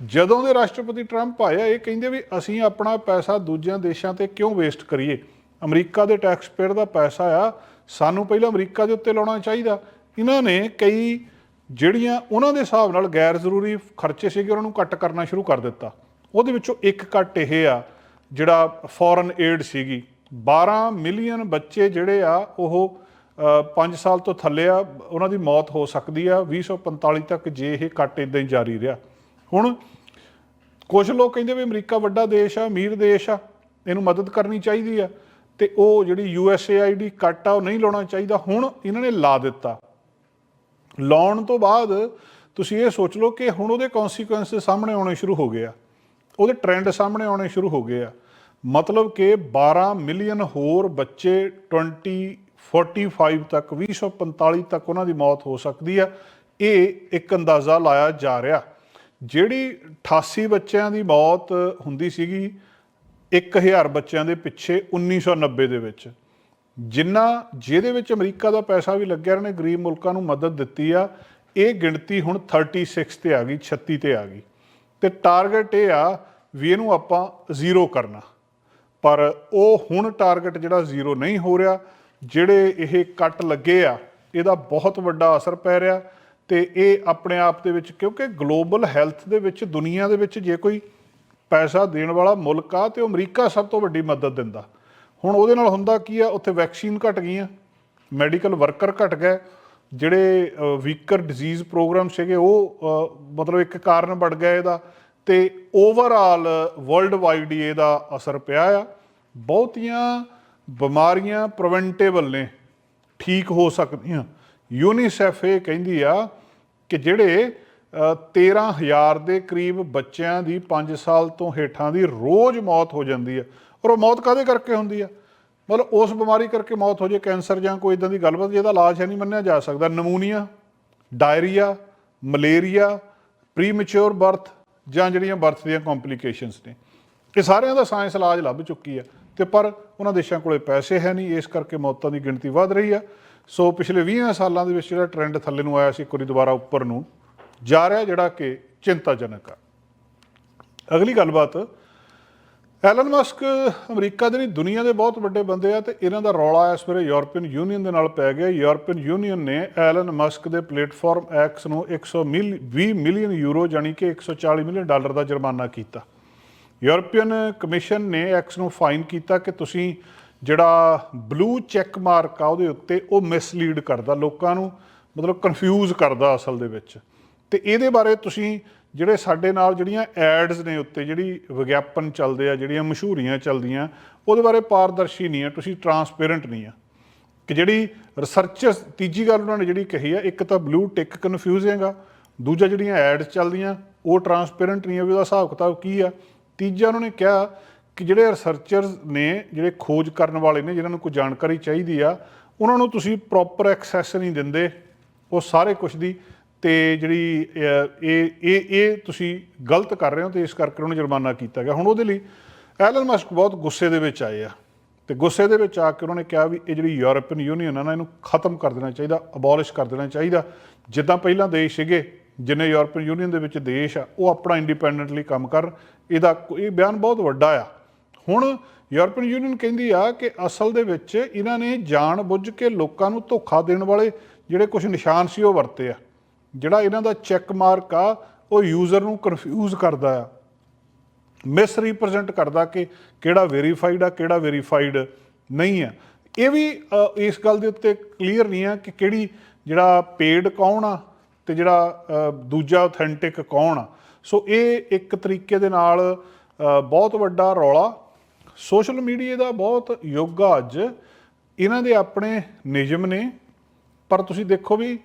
ਜਦੋਂ ਦੇ ਰਾਸ਼ਟਰਪਤੀ ਟਰੰਪ ਆਇਆ, ਇਹ ਕਹਿੰਦੇ ਵੀ ਅਸੀਂ ਆਪਣਾ ਪੈਸਾ ਦੂਜਿਆਂ ਦੇਸ਼ਾਂ ਤੇ ਕਿਉਂ ਵੇਸਟ ਕਰੀਏ? ਅਮਰੀਕਾ ਦੇ ਟੈਕਸ ਪੇਅਰ ਦਾ ਪੈਸਾ ਆ, ਸਾਨੂੰ ਪਹਿਲਾਂ ਅਮਰੀਕਾ ਦੇ ਉੱਤੇ ਲਾਉਣਾ ਚਾਹੀਦਾ। ਇਹਨਾਂ ਨੇ ਕਈ ਜਿਹੜੀਆਂ ਉਹਨਾਂ ਦੇ ਹਿਸਾਬ ਨਾਲ ਗੈਰ ਜ਼ਰੂਰੀ ਖਰਚੇ ਸੀਗੇ, ਉਹਨਾਂ ਨੂੰ ਕੱਟ ਕਰਨਾ ਸ਼ੁਰੂ ਕਰ ਦਿੱਤਾ। ਉਹਦੇ ਵਿੱਚੋਂ ਇੱਕ ਕੱਟ ਇਹ ਆ, ਜਿਹੜਾ ਫੋਰਨ ਏਡ ਸੀਗੀ। 12 ਮਿਲੀਅਨ ਬੱਚੇ ਜਿਹੜੇ ਆ, ਉਹ 5 ਸਾਲ ਤੋਂ ਥੱਲੇ ਆ, ਉਹਨਾਂ ਦੀ ਮੌਤ ਹੋ ਸਕਦੀ ਆ 2045 ਤੱਕ ਜੇ ਇਹ ਕੱਟ ਇਦਾਂ ਹੀ ਜਾਰੀ ਰਿਹਾ। ਹੁਣ ਕੁਝ ਲੋਕ ਕਹਿੰਦੇ ਵੀ ਅਮਰੀਕਾ ਵੱਡਾ ਦੇਸ਼ ਆ, ਅਮੀਰ ਦੇਸ਼ ਆ, ਇਹਨੂੰ ਮਦਦ ਕਰਨੀ ਚਾਹੀਦੀ ਆ, ਤੇ ਉਹ ਜਿਹੜੀ ਯੂਐਸਏਆਈਡੀ ਕੱਟ ਆ, ਉਹ ਨਹੀਂ ਲਾਉਣਾ ਚਾਹੀਦਾ। ਹੁਣ ਇਹਨਾਂ ਨੇ ਲਾ ਦਿੱਤਾ। ਲਾਉਣ ਤੋਂ ਬਾਅਦ ਤੁਸੀਂ ਇਹ ਸੋਚ ਲਓ ਕਿ ਹੁਣ ਉਹਦੇ ਕਨਸੀਕੁਐਂਸਸ ਸਾਹਮਣੇ ਆਉਣੇ ਸ਼ੁਰੂ ਹੋ ਗਏ ਆ। ਉਹਦੇ ਟ੍ਰੈਂਡ ਸਾਹਮਣੇ ਆਉਣੇ ਸ਼ੁਰੂ ਹੋ ਗਏ ਆ। ਮਤਲਬ ਕਿ 12 ਮਿਲੀਅਨ ਹੋਰ ਬੱਚੇ 2045 ਤੱਕ 2045 ਤੱਕ ਉਹਨਾਂ ਦੀ ਮੌਤ ਹੋ ਸਕਦੀ ਆ। ਇਹ ਇੱਕ ਅੰਦਾਜ਼ਾ ਲਾਇਆ ਜਾ ਰਿਹਾ। ਜਿਹੜੀ 88 ਬੱਚਿਆਂ ਦੀ ਮੌਤ ਹੁੰਦੀ ਸੀਗੀ 1000 ਬੱਚਿਆਂ ਦੇ ਪਿੱਛੇ 1990 ਦੇ ਵਿੱਚ। ਜਿੰਨਾ ਜਿਹਦੇ ਵਿੱਚ ਅਮਰੀਕਾ ਦਾ ਪੈਸਾ ਵੀ ਲੱਗਿਆ ਨੇ ਗਰੀਬ ਮੁਲਕਾਂ ਨੂੰ ਮਦਦ ਦਿੱਤੀ ਆ। ਇਹ ਗਿਣਤੀ ਹੁਣ 36 ਤੇ ਆ ਗਈ 36 ਤੇ ਆ ਗਈ। ਤੇ ਟਾਰਗੇਟ ਇਹ ਆ ਵੀ ਇਹਨੂੰ ਆਪਾਂ ਜ਼ੀਰੋ ਕਰਨਾ। ਪਰ ਉਹ ਹੁਣ ਟਾਰਗੇਟ ਜਿਹੜਾ ਜ਼ੀਰੋ ਨਹੀਂ ਹੋ ਰਿਹਾ, ਜਿਹੜੇ ਇਹ ਕੱਟ ਲੱਗੇ ਆ, ਇਹਦਾ ਬਹੁਤ ਵੱਡਾ ਅਸਰ ਪੈ ਰਿਹਾ। ਤੇ ਇਹ ਆਪਣੇ ਆਪ ਦੇ ਵਿੱਚ, ਕਿਉਂਕਿ ਗਲੋਬਲ ਹੈਲਥ ਦੇ ਵਿੱਚ, ਦੁਨੀਆ ਦੇ ਵਿੱਚ ਜੇ ਕੋਈ ਪੈਸਾ ਦੇਣ ਵਾਲਾ ਮੁਲਕ ਆ, ਤੇ ਉਹ ਅਮਰੀਕਾ ਸਭ ਤੋਂ ਵੱਡੀ ਮਦਦ ਦਿੰਦਾ। ਹੁਣ ਉਹਦੇ ਨਾਲ ਹੁੰਦਾ ਕੀ ਆ ਉੱਥੇ ਵੈਕਸੀਨ ਘਟ ਗਈਆਂ ਮੈਡੀਕਲ ਵਰਕਰ ਘਟ ਗਏ ਜਿਹੜੇ ਵੀਕਰ ਡਿਜ਼ੀਜ਼ ਪ੍ਰੋਗਰਾਮ ਸੀਗੇ ਉਹ ਮਤਲਬ ਇੱਕ ਕਾਰਨ ਬਣ ਗਿਆ ਇਹਦਾ ਤੇ ਓਵਰਆਲ ਵਰਲਡ ਵਾਈਡ ਹੀ ਇਹਦਾ ਅਸਰ ਪਿਆ ਆ। ਬਹੁਤੀਆਂ ਬਿਮਾਰੀਆਂ ਪ੍ਰੀਵੈਂਟੇਬਲ ਨੇ ਠੀਕ ਹੋ ਸਕਦੀਆਂ। ਯੂਨੀਸੈਫ ਇਹ ਕਹਿੰਦੀ ਆ ਕਿ ਜਿਹੜੇ ਅ, 13000 ਦੇ ਕਰੀਬ ਬੱਚਿਆਂ ਦੀ 5 ਸਾਲ ਤੋਂ ਹੇਠਾਂ ਦੀ ਰੋਜ਼ ਮੌਤ ਹੋ ਜਾਂਦੀ ਆ ਪਰ ਉਹ ਮੌਤ ਕਾਦੇ ਕਰਕੇ ਹੁੰਦੀ ਆ? ਮਤਲਬ ਉਸ ਬਿਮਾਰੀ ਕਰਕੇ ਮੌਤ ਹੋ ਜੇ, ਕੈਂਸਰ ਜਾਂ ਕੋਈ ਇਦਾਂ ਦੀ ਗੱਲਬਾਤ, ਜਿਹਦਾ ਇਲਾਜ ਹੈ ਨਹੀਂ ਮੰਨਿਆ ਜਾ ਸਕਦਾ। Pneumonia, diarrhoea, malaria premature birth ਜਾਂ ਜਿਹੜੀਆਂ ਬਰਥ ਦੀਆਂ ਕੰਪਲਿਕੇਸ਼ਨਸ ਨੇ। ਇਹ ਸਾਰਿਆਂ ਦਾ ਸਾਇੰਸ ਇਲਾਜ ਲੱਭ ਚੁੱਕੀ ਆ। ਤੇ ਪਰ ਉਹਨਾਂ ਦੇਸ਼ਾਂ ਕੋਲੇ ਪੈਸੇ ਹੈ ਨਹੀਂ, ਇਸ ਕਰਕੇ ਮੌਤਾਂ ਦੀ ਗਿਣਤੀ ਵੱਧ ਰਹੀ ਆ। ਸੋ ਪਿਛਲੇ 20 ਸਾਲਾਂ ਦੇ ਵਿੱਚ ਜਿਹੜਾ ਟ੍ਰੈਂਡ ਥੱਲੇ ਨੂੰ ਆਇਆ ਸੀ, ਇੱਕ ਵਾਰੀ ਦੁਬਾਰਾ ਉੱਪਰ ਨੂੰ, ਜਾ ਰਿਹਾ ਜਿਹੜਾ ਕਿ ਚਿੰਤਾਜਨਕ ਆ। ਅਗਲੀ ਗੱਲਬਾਤ ਐਲਨ ਮਸਕ ਅਮਰੀਕਾ ਦੇ ਨਹੀਂ, ਦੁਨੀਆ ਦੇ ਬਹੁਤ ਵੱਡੇ ਬੰਦੇ ਆ ਤੇ ਇਹਨਾਂ ਦਾ ਰੌਲਾ ਇਸ ਵੇਲੇ ਯੂਰਪੀਅਨ ਯੂਨੀਅਨ ਦੇ ਨਾਲ ਪੈ ਗਿਆ। ਯੂਰਪੀਅਨ ਯੂਨੀਅਨ ਨੇ ਐਲਨ ਮਸਕ ਦੇ ਪਲੇਟਫਾਰਮ ਐਕਸ ਨੂੰ 120 ਮਿਲੀਅਨ ਯੂਰੋ ਜਾਨੀ ਕਿ 140 ਮਿਲੀਅਨ ਡਾਲਰ ਦਾ ਜੁਰਮਾਨਾ ਕੀਤਾ। ਯੂਰਪੀਅਨ ਕਮਿਸ਼ਨ ਨੇ ਐਕਸ ਨੂੰ ਫਾਈਨ ਕੀਤਾ ਕਿ ਤੁਸੀਂ ਜਿਹੜਾ ਬਲੂ ਚੈੱਕ ਮਾਰਕ ਆ ਉਹਦੇ ਉੱਤੇ ਉਹ ਮਿਸਲੀਡ ਕਰਦਾ ਲੋਕਾਂ ਨੂੰ, ਮਤਲਬ ਕਨਫਿਊਜ਼ ਕਰਦਾ ਅਸਲ ਦੇ ਵਿੱਚ। ਤੇ ਇਹਦੇ ਬਾਰੇ ਤੁਸੀਂ ਜਿਹੜੇ ਸਾਡੇ ਨਾਲ ਜਿਹੜੀਆਂ ਐਡਸ ਨੇ ਉੱਤੇ, ਜਿਹੜੀ ਵਿਗਿਆਪਨ ਚੱਲਦੇ ਆ, ਜਿਹੜੀਆਂ ਮਸ਼ਹੂਰੀਆਂ ਚੱਲਦੀਆਂ, ਉਹਦੇ ਬਾਰੇ ਪਾਰਦਰਸ਼ੀ ਨਹੀਂ ਆ, ਤੁਸੀਂ ਟਰਾਂਸਪੇਰੈਂਟ ਨਹੀਂ ਆ। ਕਿ ਜਿਹੜੀ ਰਿਸਰਚਰਸ ਤੀਜੀ ਗੱਲ ਉਹਨਾਂ ਨੇ ਜਿਹੜੀ ਕਹੀ ਆ, ਇੱਕ ਤਾਂ ਬਲੂ ਟਿਕ ਕਨਫਿਊਜ਼ਿੰਗ ਆ ਦੂਜਾ ਜਿਹੜੀਆਂ ਐਡਸ ਚੱਲਦੀਆਂ, ਉਹ ਟਰਾਂਸਪੇਰੈਂਟ ਨਹੀਂ ਆ, ਵੀ ਉਹਦਾ ਹਿਸਾਬ ਕਿਤਾਬ ਕੀ ਆ। ਤੀਜਾ ਉਹਨਾਂ ਨੇ ਕਿਹਾ ਕਿ ਜਿਹੜੇ ਰਿਸਰਚਰਸ ਨੇ, ਜਿਹੜੇ ਖੋਜ ਕਰਨ ਵਾਲੇ ਨੇ ਜਿਨ੍ਹਾਂ ਨੂੰ ਕੋਈ ਜਾਣਕਾਰੀ ਚਾਹੀਦੀ ਆ, ਉਹਨਾਂ ਨੂੰ ਤੁਸੀਂ ਪ੍ਰੋਪਰ ਐਕਸੈਸ ਨਹੀਂ ਦਿੰਦੇ, ਉਹ ਸਾਰੇ ਕੁਝ ਦੀ ਤੇ ਜਿਹੜੀ ਇਹ ਇਹ ਇਹ ਤੁਸੀਂ ਗਲਤ ਕਰ ਰਹੇ ਹੋ ਤੇ ਇਸ ਕਰਕੇ ਉਹਨੂੰ ਜੁਰਮਾਨਾ ਕੀਤਾ ਗਿਆ। ਹੁਣ ਉਹਦੇ ਲਈ ਐਲਨ ਮਸਕ ਬਹੁਤ ਗੁੱਸੇ ਦੇ ਵਿੱਚ ਆਏ ਆ ਤੇ ਗੁੱਸੇ ਦੇ ਵਿੱਚ ਆ ਕੇ ਉਹਨਾਂ ਨੇ ਕਿਹਾ ਵੀ ਇਹ ਜਿਹੜੀ ਯੂਰਪੀਅਨ ਯੂਨੀਅਨ ਆ ਨਾ, ਇਹਨੂੰ ਖਤਮ ਕਰ ਦੇਣਾ ਚਾਹੀਦਾ ਅਬੋਲਿਸ਼ ਕਰ ਦੇਣਾ ਚਾਹੀਦਾ। ਜਿੱਦਾਂ ਪਹਿਲਾਂ ਦੇਸ਼ ਸੀਗੇ, ਜਿੰਨੇ ਯੂਰਪੀਅਨ ਯੂਨੀਅਨ ਦੇ ਵਿੱਚ ਦੇਸ਼ ਆ, ਉਹ ਆਪਣਾ ਇੰਡੀਪੈਂਡੈਂਟਲੀ ਕੰਮ ਕਰਨ ਇਹਦਾ ਇਹ ਬਿਆਨ ਬਹੁਤ ਵੱਡਾ ਆ। ਹੁਣ ਯੂਰਪੀਅਨ ਯੂਨੀਅਨ ਕਹਿੰਦੀ ਆ ਕਿ ਅਸਲ ਦੇ ਵਿੱਚ ਇਹਨਾਂ ਨੇ ਜਾਣ ਬੁੱਝ ਕੇ ਲੋਕਾਂ ਨੂੰ ਧੋਖਾ ਦੇਣ ਵਾਲੇ ਜਿਹੜੇ ਕੁਝ ਨਿਸ਼ਾਨ ਸੀ ਉਹ ਵਰਤੇ ਆ। ਜਿਹੜਾ ਇਹਨਾਂ ਦਾ ਚੈੱਕ ਮਾਰਕ ਆ, ਉਹ ਯੂਜ਼ਰ ਨੂੰ ਕਨਫਿਊਜ਼ ਕਰਦਾ ਆ। ਮਿਸ ਰਿਪਰੈਜ਼ੈਂਟ ਕਰਦਾ ਕਿ ਕਿਹੜਾ ਵੈਰੀਫਾਈਡ ਆ, ਕਿਹੜਾ ਵੈਰੀਫਾਈਡ ਨਹੀਂ ਆ। ਇਹ ਵੀ ਇਸ ਗੱਲ ਦੇ ਉੱਤੇ ਕਲੀਅਰ ਨਹੀਂ ਆ ਕਿ ਕਿਹੜੀ ਜਿਹੜਾ ਪੇਡ ਕੌਣ ਆ ਤੇ ਜਿਹੜਾ ਦੂਜਾ ਆਥੈਂਟਿਕ ਕੌਣ ਆ। ਸੋ ਇਹ ਇੱਕ ਤਰੀਕੇ ਦੇ ਨਾਲ ਬਹੁਤ ਵੱਡਾ ਰੌਲਾ। ਸੋਸ਼ਲ ਮੀਡੀਆ ਦਾ ਬਹੁਤ ਯੁੱਗ ਅੱਜ। ਇਹਨਾਂ ਦੇ ਆਪਣੇ ਨਿਯਮ ਨੇ। ਪਰ ਤੁਸੀਂ ਦੇਖੋ ਵੀ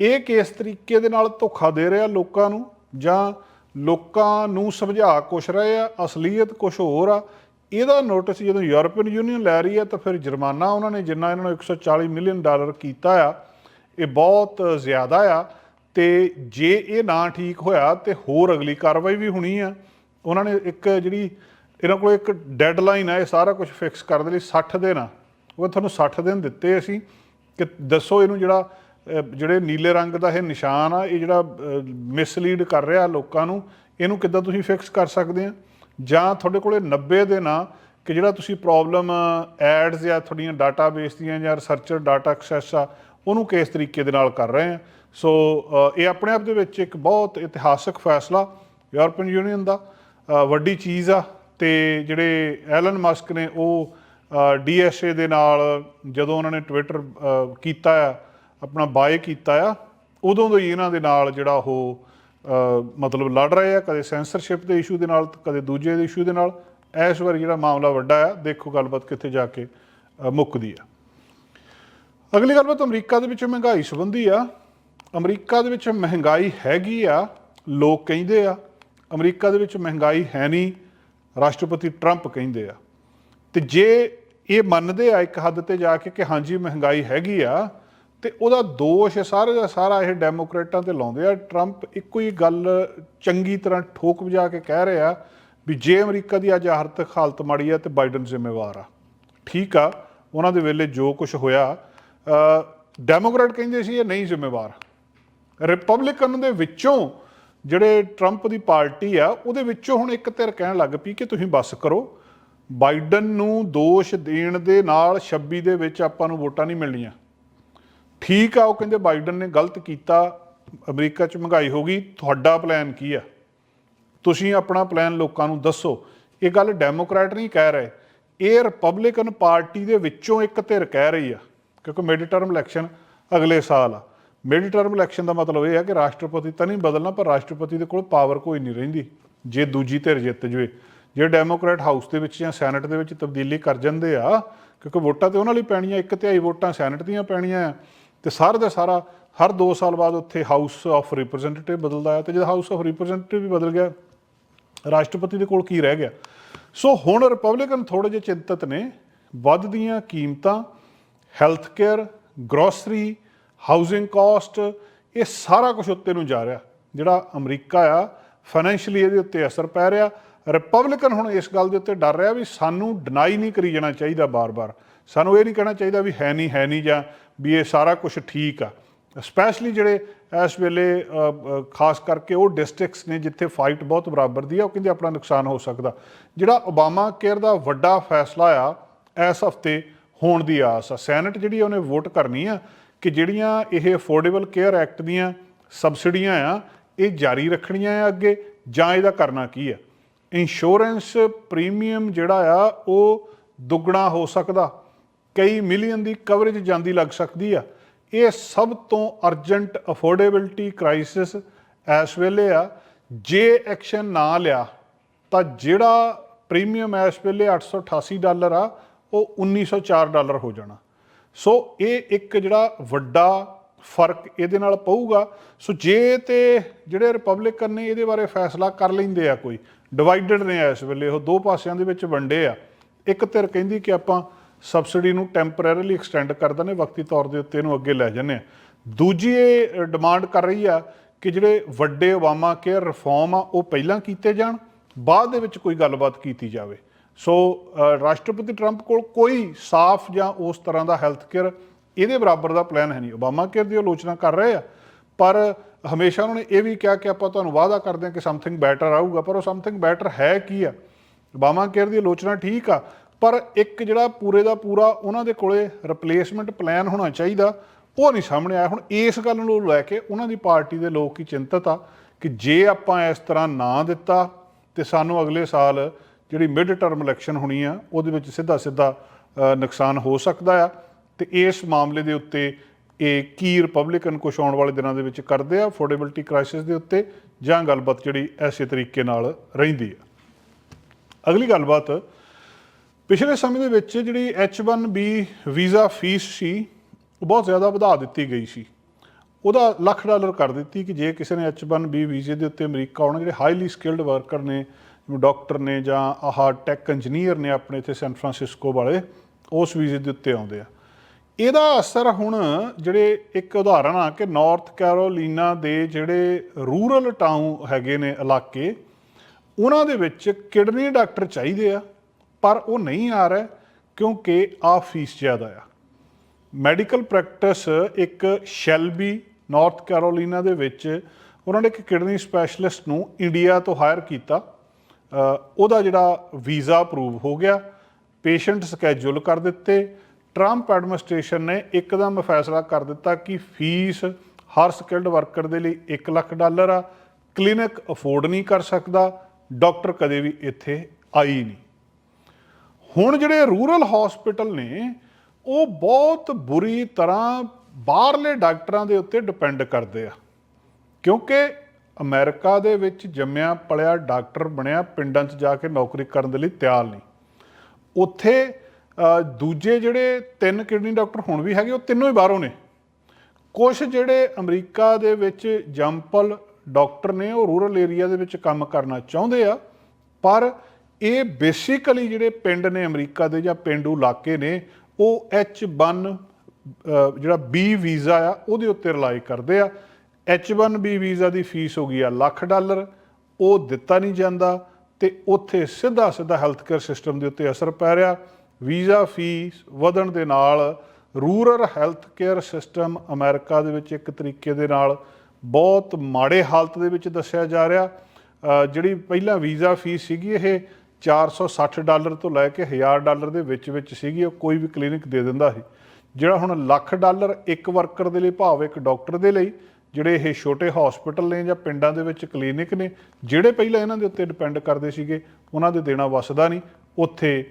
ਇਹ ਕਿਸ ਤਰੀਕੇ ਦੇ ਨਾਲ ਧੋਖਾ ਦੇ ਰਿਹਾ ਲੋਕਾਂ ਨੂੰ ਜਾਂ ਲੋਕਾਂ ਨੂੰ ਸਮਝਾ ਕੁਛ ਰਹੇ ਆ, ਅਸਲੀਅਤ ਕੁਛ ਹੋਰ ਆ। ਇਹਦਾ ਨੋਟਿਸ ਜਦੋਂ ਯੂਰਪੀਅਨ ਯੂਨੀਅਨ ਲੈ ਰਹੀ ਹੈ ਤਾਂ ਫਿਰ ਜੁਰਮਾਨਾ ਉਹਨਾਂ ਨੇ ਜਿੰਨਾ ਇਹਨਾਂ ਨੂੰ 140 ਮਿਲੀਅਨ ਡਾਲਰ ਕੀਤਾ ਆ, ਇਹ ਬਹੁਤ ਜ਼ਿਆਦਾ ਆ। ਤੇ ਜੇ ਇਹ ਨਾ ਠੀਕ ਹੋਇਆ ਤੇ ਹੋਰ ਅਗਲੀ ਕਾਰਵਾਈ ਵੀ ਹੋਣੀ ਆ। ਉਹਨਾਂ ਨੇ ਇੱਕ ਜਿਹੜੀ ਇਹਨਾਂ ਕੋਲ ਇੱਕ ਡੈਡਲਾਈਨ ਆ, ਇਹ ਸਾਰਾ ਕੁਝ ਫਿਕਸ ਕਰਨ ਦੇ ਲਈ 60 ਦਿਨ ਆ। ਉਹ ਤੁਹਾਨੂੰ 60 ਦਿਨ ਦਿੱਤੇ ਅਸੀਂ। ਕਿ ਦੱਸੋ ਇਹਨੂੰ ਜਿਹੜਾ ਜਿਹੜੇ ਨੀਲੇ ਰੰਗ ਦਾ ਇਹ ਨਿਸ਼ਾਨ ਆ, ਇਹ ਜਿਹੜਾ ਮਿਸਲੀਡ ਕਰ ਰਿਹਾ ਲੋਕਾਂ ਨੂੰ, ਇਹਨੂੰ ਕਿੱਦਾਂ ਤੁਸੀਂ ਫਿਕਸ ਕਰ ਸਕਦੇ ਆ? ਜਾਂ ਤੁਹਾਡੇ ਕੋਲੇ 90 ਦਿਨ ਆ ਕਿ ਜਿਹੜਾ ਤੁਸੀਂ ਪ੍ਰੋਬਲਮ ਐਡਸ ਜਾਂ ਤੁਹਾਡੀਆਂ ਡਾਟਾਬੇਸ ਦੀਆਂ ਜਾਂ ਰਿਸਰਚਰ ਡਾਟਾ ਐਕਸੈਸ ਆ, ਉਹਨੂੰ ਕਿਸ ਤਰੀਕੇ ਦੇ ਨਾਲ ਕਰ ਰਹੇ ਆ? ਸੋ ਇਹ ਆਪਣੇ ਆਪ ਦੇ ਵਿੱਚ ਇੱਕ ਬਹੁਤ ਇਤਿਹਾਸਕ ਫੈਸਲਾ ਯੂਰਪੀਅਨ ਯੂਨੀਅਨ ਦਾ ਵੱਡੀ ਚੀਜ਼ ਆ ਤੇ ਜਿਹੜੇ ਐਲਨ ਮਸਕ ਨੇ ਉਹ ਡੀਐਸਏ ਦੇ ਨਾਲ ਜਦੋਂ ਉਹਨਾਂ ਨੇ ਟਵਿੱਟਰ ਕੀਤਾ ਆ ਆਪਣਾ ਬਾਏ ਕੀਤਾ ਆ, ਉਦੋਂ ਤੋਂ ਹੀ ਇਹਨਾਂ ਦੇ ਨਾਲ ਜਿਹੜਾ ਉਹ ਮਤਲਬ ਲੜ ਰਹੇ ਆ, ਕਦੇ ਸੈਂਸਰਸ਼ਿਪ ਦੇ ਇਸ਼ੂ ਦੇ ਨਾਲ, ਕਦੇ ਦੂਜੇ ਦੇ ਇਸ਼ੂ ਦੇ ਨਾਲ। ਇਸ ਵਾਰੀ ਜਿਹੜਾ ਮਾਮਲਾ ਵੱਡਾ ਆ, ਦੇਖੋ ਗੱਲਬਾਤ ਕਿੱਥੇ ਜਾ ਕੇ ਮੁੱਕਦੀ ਆ। ਅਗਲੀ ਗੱਲਬਾਤ ਅਮਰੀਕਾ ਦੇ ਵਿੱਚ ਮਹਿੰਗਾਈ ਸੰਬੰਧੀ ਆ। ਅਮਰੀਕਾ ਦੇ ਵਿੱਚ ਮਹਿੰਗਾਈ ਹੈਗੀ ਆ, ਲੋਕ ਕਹਿੰਦੇ ਆ। ਅਮਰੀਕਾ ਦੇ ਵਿੱਚ ਮਹਿੰਗਾਈ ਹੈ ਨਹੀਂ, ਰਾਸ਼ਟਰਪਤੀ ਟਰੰਪ ਕਹਿੰਦੇ ਆ। ਤੇ ਜੇ ਇਹ ਮੰਨਦੇ ਆ ਇੱਕ ਹੱਦ ਤੇ ਜਾ ਕੇ ਕਿ ਹਾਂਜੀ, ਮਹਿੰਗਾਈ ਹੈਗੀ ਆ ਤੇ ਉਹਦਾ ਦੋਸ਼ ਸਾਰੇ ਦਾ ਸਾਰਾ ਇਹ ਡੈਮੋਕ੍ਰੇਟਾਂ ਤੇ ਲਾਉਂਦੇ ਆ। ਟਰੰਪ ਇੱਕੋ ਹੀ ਗੱਲ ਚੰਗੀ ਤਰ੍ਹਾਂ ਠੋਕ ਵਜਾ ਕੇ ਕਹਿ ਰਿਹਾ ਵੀ ਜੇ ਅਮਰੀਕਾ ਦੀ ਅੱਜ ਆਰਥਿਕ ਹਾਲਤ ਮਾੜੀ ਆ ਤੇ ਬਾਈਡਨ ਜ਼ਿੰਮੇਵਾਰ ਆ। ਠੀਕ ਆ, ਉਹਨਾਂ ਦੇ ਵੇਲੇ ਜੋ ਕੁਝ ਹੋਇਆ ਡੈਮੋਕ੍ਰੇਟ ਕਹਿੰਦੇ ਸੀ ਇਹ ਨਹੀਂ ਜ਼ਿੰਮੇਵਾਰ। ਰਿਪਬਲਿਕਨ ਦੇ ਵਿੱਚੋਂ ਜਿਹੜੇ ਟਰੰਪ ਦੀ ਪਾਰਟੀ ਆ, ਉਹਦੇ ਵਿੱਚੋਂ ਹੁਣ ਇੱਕ ਧਿਰ ਕਹਿਣ ਲੱਗ ਪਈ ਕਿ ਤੁਸੀਂ ਬਸ ਕਰੋ। ਬਾਈਡਨ ਨੂੰ ਦੋਸ਼ ਦੇਣ ਦੇ ਨਾਲ 26 ਦੇ ਵਿੱਚ ਆਪਾਂ ਨੂੰ ਵੋਟਾਂ ਨਹੀਂ ਮਿਲਣੀਆਂ। ਠੀਕ ਆ, ਉਹ ਕਹਿੰਦੇ ਬਾਈਡਨ ਨੇ ਗਲਤ ਕੀਤਾ, ਅਮਰੀਕਾ 'ਚ ਮਹਿੰਗਾਈ ਹੋ ਗਈ, ਤੁਹਾਡਾ ਪਲਾਨ ਕੀ ਆ? ਤੁਸੀਂ ਆਪਣਾ ਪਲਾਨ ਲੋਕਾਂ ਨੂੰ ਦੱਸੋ। ਇਹ ਗੱਲ ਡੈਮੋਕ੍ਰੈਟ ਨਹੀਂ ਕਹਿ ਰਹੇ, ਇਹ ਰਿਪਬਲਿਕਨ ਪਾਰਟੀ ਦੇ ਵਿੱਚੋਂ ਇੱਕ ਧਿਰ ਕਹਿ ਰਹੀ ਆ, ਕਿਉਂਕਿ ਮਿਡ ਟਰਮ ਇਲੈਕਸ਼ਨ ਅਗਲੇ ਸਾਲ ਆ। ਮਿਡ ਟਰਮ ਇਲੈਕਸ਼ਨ ਦਾ ਮਤਲਬ ਇਹ ਆ ਕਿ ਰਾਸ਼ਟਰਪਤੀ ਤਾਂ ਨਹੀਂ ਬਦਲਣਾ, ਪਰ ਰਾਸ਼ਟਰਪਤੀ ਦੇ ਕੋਲ ਪਾਵਰ ਕੋਈ ਨਹੀਂ ਰਹਿੰਦੀ, ਜੇ ਦੂਜੀ ਧਿਰ ਜਿੱਤ ਜਵੇ। ਜੇ ਡੈਮੋਕ੍ਰੈਟ ਹਾਊਸ ਦੇ ਵਿੱਚ ਜਾਂ ਸੈਨੇਟ ਦੇ ਵਿੱਚ ਤਬਦੀਲੀ ਕਰ ਜਾਂਦੇ ਆ, ਕਿਉਂਕਿ ਵੋਟਾਂ ਤੇ ਉਹਨਾਂ ਲਈ ਪੈਣੀਆਂ, ਇੱਕ ਤਿਹਾਈ ਵੋਟਾਂ ਸੈਨੇਟ ਦੀਆਂ ਪੈਣੀਆਂ ਆ ਤੇ ਸਾਰਾ ਦਾ ਸਾਰਾ ਹਰ 2 ਸਾਲ ਬਾਅਦ ਉੱਥੇ ਹਾਊਸ ਆਫ ਰਿਪਰੈਜ਼ੈਂਟੇਟਿਵ ਬਦਲਦਾ ਆ ਤੇ ਜਦ ਹਾਊਸ ਆਫ ਰਿਪਰੈਜ਼ੈਂਟੇਟਿਵ ਵੀ ਬਦਲ ਗਿਆ, ਰਾਸ਼ਟਰਪਤੀ ਦੇ ਕੋਲ ਕੀ ਰਹਿ ਗਿਆ? ਸੋ ਹੁਣ ਰਿਪਬਲਿਕਨ ਥੋੜੇ ਜਿਹੇ ਚਿੰਤਤ ਨੇ ਵੱਧਦੀਆਂ ਕੀਮਤਾਂ health care grocery housing cost ਇਹ ਸਾਰਾ ਕੁਝ ਉੱਤੇ ਨੂੰ ਜਾ ਰਿਹਾ, ਜਿਹੜਾ ਅਮਰੀਕਾ ਆ ਫਾਈਨੈਂਸ਼ੀਅਲੀ ਇਹਦੇ ਉੱਤੇ ਅਸਰ ਪੈ ਰਿਹਾ। ਰਿਪਬਲਿਕਨ ਹੁਣ ਇਸ ਗੱਲ ਦੇ ਉੱਤੇ ਡਰ ਰਿਹਾ ਵੀ ਸਾਨੂੰ ਡਿਨਾਈ ਨਹੀਂ ਕਰੀ ਜਾਣਾ ਚਾਹੀਦਾ ਬਾਰ-ਬਾਰ। ਸਾਨੂੰ ਇਹ ਨਹੀਂ ਕਹਿਣਾ ਚਾਹੀਦਾ ਵੀ ਹੈ ਨਹੀਂ ਹੈ ਨਹੀਂ ਜਾਂ ਵੀ ਇਹ ਸਾਰਾ ਕੁਝ ਠੀਕ ਆ। ਸਪੈਸ਼ਲੀ ਜਿਹੜੇ ਇਸ ਵੇਲੇ ਖਾਸ ਕਰਕੇ ਉਹ ਡਿਸਟ੍ਰਿਕਟਸ ਨੇ ਜਿੱਥੇ ਫਾਈਟ ਬਹੁਤ ਬਰਾਬਰ ਦੀ ਆ, ਉਹ ਕਹਿੰਦੇ ਆਪਣਾ ਨੁਕਸਾਨ ਹੋ ਸਕਦਾ। ਜਿਹੜਾ ਓਬਾਮਾ ਕੇਅਰ ਦਾ ਵੱਡਾ ਫੈਸਲਾ ਆ, ਇਸ ਹਫ਼ਤੇ ਹੋਣ ਦੀ ਆਸ ਆ। ਸੈਨੇਟ ਜਿਹੜੀ ਆ, ਉਹਨੇ ਵੋਟ ਕਰਨੀ ਆ ਕਿ ਜਿਹੜੀਆਂ ਇਹ ਅਫੋਰਡੇਬਲ ਕੇਅਰ ਐਕਟ ਦੀਆਂ ਸਬਸਿਡੀਆਂ ਆ, ਇਹ ਜਾਰੀ ਰੱਖਣੀਆਂ ਆ ਅੱਗੇ ਜਾਂ ਇਹਦਾ ਕਰਨਾ ਕੀ ਆ। ਇੰਸ਼ੋਰੈਂਸ ਪ੍ਰੀਮੀਅਮ ਜਿਹੜਾ ਆ, ਉਹ ਦੁੱਗਣਾ ਹੋ ਸਕਦਾ। ਕਈ ਮਿਲੀਅਨ ਦੀ ਕਵਰੇਜ ਜਾਂਦੀ ਲੱਗ ਸਕਦੀ ਆ। ਇਹ ਸਭ ਤੋਂ ਅਰਜੈਂਟ ਅਫੋਰਡੇਬਿਲਟੀ ਕ੍ਰਾਈਸਿਸ ਇਸ ਵੇਲੇ ਆ। ਜੇ ਐਕਸ਼ਨ ਨਾ ਲਿਆ, ਤਾਂ ਜਿਹੜਾ ਪ੍ਰੀਮੀਅਮ ਇਸ ਵੇਲੇ 888 ਡਾਲਰ ਆ, ਉਹ 1904 ਡਾਲਰ ਹੋ ਜਾਣਾ। ਸੋ ਇਹ ਇੱਕ ਜਿਹੜਾ ਵੱਡਾ ਫ਼ਰਕ ਇਹਦੇ ਨਾਲ ਪਊਗਾ। ਸੋ ਜੇ ਤੇ ਜਿਹੜੇ ਰਿਪਬਲਿਕਨ ਨੇ ਇਹਦੇ ਬਾਰੇ ਫੈਸਲਾ ਕਰ ਲੈਂਦੇ ਆ ਕੋਈ, ਡਿਵਾਈਡਡ ਨੇ ਇਸ ਵੇਲੇ, ਉਹ ਦੋ ਪਾਸਿਆਂ ਦੇ ਵਿੱਚ ਵੰਡੇ ਆ। ਇੱਕ ਧਿਰ ਕਹਿੰਦੀ ਕਿ ਆਪਾਂ ਸਬਸਿਡੀ ਨੂੰ ਟੈਂਪਰੇਰੀਲੀ ਐਕਸਟੈਂਡ ਕਰ ਦਿੰਦੇ ਵਕਤੀ ਤੌਰ ਦੇ ਉੱਤੇ ਇਹਨੂੰ ਅੱਗੇ ਲੈ ਜਾਂਦੇ ਆ। ਦੂਜੀ ਇਹ ਡਿਮਾਂਡ ਕਰ ਰਹੀ ਆ ਕਿ ਜਿਹੜੇ ਵੱਡੇ ਓਬਾਮਾ ਕੇਅਰ ਰਿਫਾਰਮ ਆ, ਉਹ ਪਹਿਲਾਂ ਕੀਤੇ ਜਾਣ, ਬਾਅਦ ਦੇ ਵਿੱਚ ਕੋਈ ਗੱਲਬਾਤ ਕੀਤੀ ਜਾਵੇ। ਸੋ ਰਾਸ਼ਟਰਪਤੀ ਟਰੰਪ ਕੋਲ ਕੋਈ ਸਾਫ਼ ਜਾਂ ਉਸ ਤਰ੍ਹਾਂ ਦਾ ਹੈਲਥ ਕੇਅਰ ਇਹਦੇ ਬਰਾਬਰ ਦਾ ਪਲਾਨ ਹੈ ਨਹੀਂ। ਓਬਾਮਾ ਕੇਅਰ ਦੀ ਆਲੋਚਨਾ ਕਰ ਰਹੇ ਆ, ਪਰ ਹਮੇਸ਼ਾ ਉਹਨਾਂ ਨੇ ਇਹ ਵੀ ਕਿਹਾ ਕਿ ਆਪਾਂ ਤੁਹਾਨੂੰ ਵਾਅਦਾ ਕਰਦੇ ਹਾਂ ਕਿ ਸਮਥਿੰਗ ਬੈਟਰ ਆਊਗਾ, ਪਰ ਉਹ ਸਮਥਿੰਗ ਬੈਟਰ ਹੈ ਕੀ ਆ? ਓਬਾਮਾ ਕੇਅਰ ਦੀ ਆਲੋਚਨਾ ਠੀਕ ਆ ਪਰ ਇੱਕ ਜਿਹੜਾ ਪੂਰੇ ਦਾ ਪੂਰਾ ਉਹਨਾਂ ਦੇ ਕੋਲੇ ਰਿਪਲੇਸਮੈਂਟ ਪਲਾਨ ਹੋਣਾ ਚਾਹੀਦਾ, ਉਹ ਨਹੀਂ ਸਾਹਮਣੇ ਆਇਆ। ਹੁਣ ਇਸ ਗੱਲ ਨੂੰ ਲੈ ਕੇ ਉਹਨਾਂ ਦੀ ਪਾਰਟੀ ਦੇ ਲੋਕ ਹੀ ਚਿੰਤਤ ਆ ਕਿ ਜੇ ਆਪਾਂ ਇਸ ਤਰ੍ਹਾਂ ਨਾ ਦਿੱਤਾ ਤੇ ਸਾਨੂੰ ਅਗਲੇ ਸਾਲ ਜਿਹੜੀ ਮਿਡ ਟਰਮ ਇਲੈਕਸ਼ਨ ਹੋਣੀ ਆ, ਉਹਦੇ ਵਿੱਚ ਸਿੱਧਾ ਸਿੱਧਾ ਨੁਕਸਾਨ ਹੋ ਸਕਦਾ ਆ। ਤੇ ਇਸ ਮਾਮਲੇ ਦੇ ਉੱਤੇ ਇਹ ਕੀ ਰਿਪਬਲਿਕਨ ਕੁਛ ਆਉਣ ਵਾਲੇ ਦਿਨਾਂ ਦੇ ਵਿੱਚ ਕਰਦੇ ਆ ਅਫੋਰਡੇਬਿਲਟੀ ਕ੍ਰਾਈਸਿਸ ਦੇ ਉੱਤੇ, ਜਾਂ ਗੱਲਬਾਤ ਜਿਹੜੀ ਐਸੇ ਤਰੀਕੇ ਨਾਲ ਰਹਿੰਦੀ ਆ। ਅਗਲੀ ਗੱਲਬਾਤ ਪਿਛਲੇ ਸਮੇਂ ਦੇ ਵਿੱਚ ਜਿਹੜੀ H1B ਵੀਜ਼ਾ ਫੀਸ ਸੀ, ਉਹ ਬਹੁਤ ਜ਼ਿਆਦਾ ਵਧਾ ਦਿੱਤੀ ਗਈ ਸੀ। ਉਹਦਾ ਲੱਖ ਡਾਲਰ ਕਰ ਦਿੱਤੀ ਕਿ ਜੇ ਕਿਸੇ ਨੇ H1B ਵੀਜ਼ੇ ਦੇ ਉੱਤੇ ਅਮਰੀਕਾ ਆਉਣਾ, ਜਿਹੜੇ ਹਾਈਲੀ ਸਕਿਲਡ ਵਰਕਰ ਨੇ, ਜਿਵੇਂ ਡਾਕਟਰ ਨੇ ਜਾਂ ਆਹ ਟੈਕ ਇੰਜੀਨੀਅਰ ਨੇ ਆਪਣੇ ਇੱਥੇ ਸੈਨ ਫਰਾਂਸਿਸਕੋ ਵਾਲੇ, ਉਸ ਵੀਜ਼ੇ ਦੇ ਉੱਤੇ ਆਉਂਦੇ ਆ। ਇਹਦਾ ਅਸਰ ਹੁਣ ਜਿਹੜੇ ਇੱਕ ਉਦਾਹਰਣ ਆ ਕਿ ਨਾਰਥ ਕੈਰੋਲੀਨਾ ਦੇ ਜਿਹੜੇ ਰੂਰਲ ਟਾਊਨ ਹੈਗੇ ਨੇ ਇਲਾਕੇ, ਉਹਨਾਂ ਦੇ ਵਿੱਚ ਕਿਡਨੀ ਡਾਕਟਰ ਚਾਹੀਦੇ ਆ। ਪਰ ਉਹ ਨਹੀਂ ਆ ਰਿਹਾ ਕਿਉਂਕਿ ਆ ਫੀਸ ਜ਼ਿਆਦਾ ਆ। ਮੈਡੀਕਲ ਪ੍ਰੈਕਟਿਸ ਇੱਕ ਸ਼ੈਲਬੀ, ਨਾਰਥ ਕੈਰੋਲੀਨਾ ਦੇ ਵਿੱਚ ਉਹਨਾਂ ਨੇ ਇੱਕ ਕਿਡਨੀ ਸਪੈਸ਼ਲਿਸਟ ਨੂੰ ਇੰਡੀਆ ਤੋਂ ਹਾਇਰ ਕੀਤਾ। ਉਹਦਾ ਜਿਹੜਾ ਵੀਜ਼ਾ ਅਪਰੂਵ ਹੋ ਗਿਆ, ਪੇਸ਼ੈਂਟ ਸਕੇਜੂਲ ਕਰ ਦਿੱਤੇ। ਟਰੰਪ ਐਡਮਿਨਿਸਟ੍ਰੇਸ਼ਨ ਨੇ ਇੱਕਦਮ ਫੈਸਲਾ ਕਰ ਦਿੱਤਾ ਕਿ ਫੀਸ ਹਰ ਸਕਿਲਡ ਵਰਕਰ ਦੇ ਲਈ 1 ਲੱਖ ਡਾਲਰ ਆ। ਕਲੀਨਿਕ ਅਫੋਰਡ ਨਹੀਂ ਕਰ ਸਕਦਾ, ਡਾਕਟਰ ਕਦੇ ਵੀ ਇੱਥੇ ਆਈ ਨਹੀਂ। ਹੁਣ ਜਿਹੜੇ ਰੂਰਲ ਹਸਪੀਟਲ ਨੇ, ਉਹ ਬਹੁਤ ਬੁਰੀ ਤਰ੍ਹਾਂ ਬਾਹਰਲੇ ਡਾਕਟਰਾਂ ਦੇ ਉੱਤੇ ਡਿਪੈਂਡ ਕਰਦੇ ਆ। ਕਿਉਂਕਿ ਅਮਰੀਕਾ ਦੇ ਵਿੱਚ ਜੰਮਿਆ ਪਲਿਆ ਡਾਕਟਰ ਬਣਿਆ, ਪਿੰਡਾਂ 'ਚ ਜਾ ਕੇ ਨੌਕਰੀ ਕਰਨ ਦੇ ਲਈ ਤਿਆਰ ਨਹੀਂ। ਉੱਥੇ ਦੂਜੇ ਜਿਹੜੇ ਤਿੰਨ ਕਿਡਨੀ ਡਾਕਟਰ ਹੁਣ ਵੀ ਹੈਗੇ, ਉਹ ਤਿੰਨੋਂ ਹੀ ਬਾਹਰੋਂ ਨੇ। ਕੁਝ ਜਿਹੜੇ ਅਮਰੀਕਾ ਦੇ ਵਿੱਚ ਜੰਪਲ ਡਾਕਟਰ ਨੇ, ਉਹ ਰੂਰਲ ਏਰੀਆ ਦੇ ਵਿੱਚ ਕੰਮ ਕਰਨਾ ਚਾਹੁੰਦੇ ਆ, ਪਰ ਇਹ ਬੇਸਿਕਲੀ ਜਿਹੜੇ ਪਿੰਡ ਨੇ ਅਮਰੀਕਾ ਦੇ ਜਾਂ ਪਿੰਡੂ ਇਲਾਕੇ ਨੇ ਉਹ H1 ਅ, ਜਿਹੜਾ B ਵੀਜ਼ਾ ਆ ਉਹਦੇ ਉੱਤੇ ਰਿਲਾਈ ਕਰਦੇ ਆ। H1B ਵੀਜ਼ਾ ਦੀ ਫੀਸ ਹੋ ਗਈ ਆ ਲੱਖ ਡਾਲਰ ਉਹ ਦਿੱਤਾ ਨਹੀਂ ਜਾਂਦਾ ਤੇ ਉੱਥੇ ਸਿੱਧਾ ਸਿੱਧਾ ਹੈਲਥ ਕੇਅਰ ਸਿਸਟਮ ਦੇ ਉੱਤੇ ਅਸਰ ਪੈ ਰਿਹਾ। ਵੀਜ਼ਾ ਫੀਸ ਵਧਣ ਦੇ ਨਾਲ rural health care system America ਦੇ ਵਿੱਚ ਇੱਕ ਤਰੀਕੇ ਦੇ ਨਾਲ ਬਹੁਤ ਮਾੜੇ ਹਾਲਤ ਦੇ ਵਿੱਚ ਦੱਸਿਆ ਜਾ ਰਿਹਾ। ਜਿਹੜੀ ਪਹਿਲਾਂ ਵੀਜ਼ਾ ਫੀਸ ਸੀਗੀ ਇਹ 460 ਡਾਲਰ ਤੋਂ ਲੈ ਕੇ 1000 ਡਾਲਰ ਦੇ ਵਿੱਚ ਵਿੱਚ ਸੀਗੀ, ਉਹ ਕੋਈ ਵੀ ਕਲੀਨਿਕ ਦੇ ਦਿੰਦਾ ਸੀ। ਜਿਹੜਾ ਹੁਣ ਲੱਖ ਡਾਲਰ ਇੱਕ ਵਰਕਰ ਦੇ ਲਈ, ਭਾਵ ਇੱਕ ਡਾਕਟਰ ਦੇ ਲਈ, ਜਿਹੜੇ ਇਹ ਛੋਟੇ ਹਸਪੀਟਲ ਨੇ ਜਾਂ ਪਿੰਡਾਂ ਦੇ ਵਿੱਚ ਕਲੀਨਿਕ ਨੇ, ਜਿਹੜੇ ਪਹਿਲਾਂ ਇਹਨਾਂ ਦੇ ਉੱਤੇ ਡਿਪੈਂਡ ਕਰਦੇ ਸੀਗੇ, ਉਹਨਾਂ ਦੇ ਦੇਣਾ ਵਸਦਾ ਨਹੀਂ। ਉੱਥੇ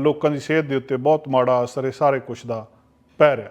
ਲੋਕਾਂ ਦੀ ਸਿਹਤ ਦੇ ਉੱਤੇ ਬਹੁਤ ਮਾੜਾ ਅਸਰ ਇਹ ਸਾਰੇ ਕੁਝ ਦਾ ਪੈ ਰਿਹਾ।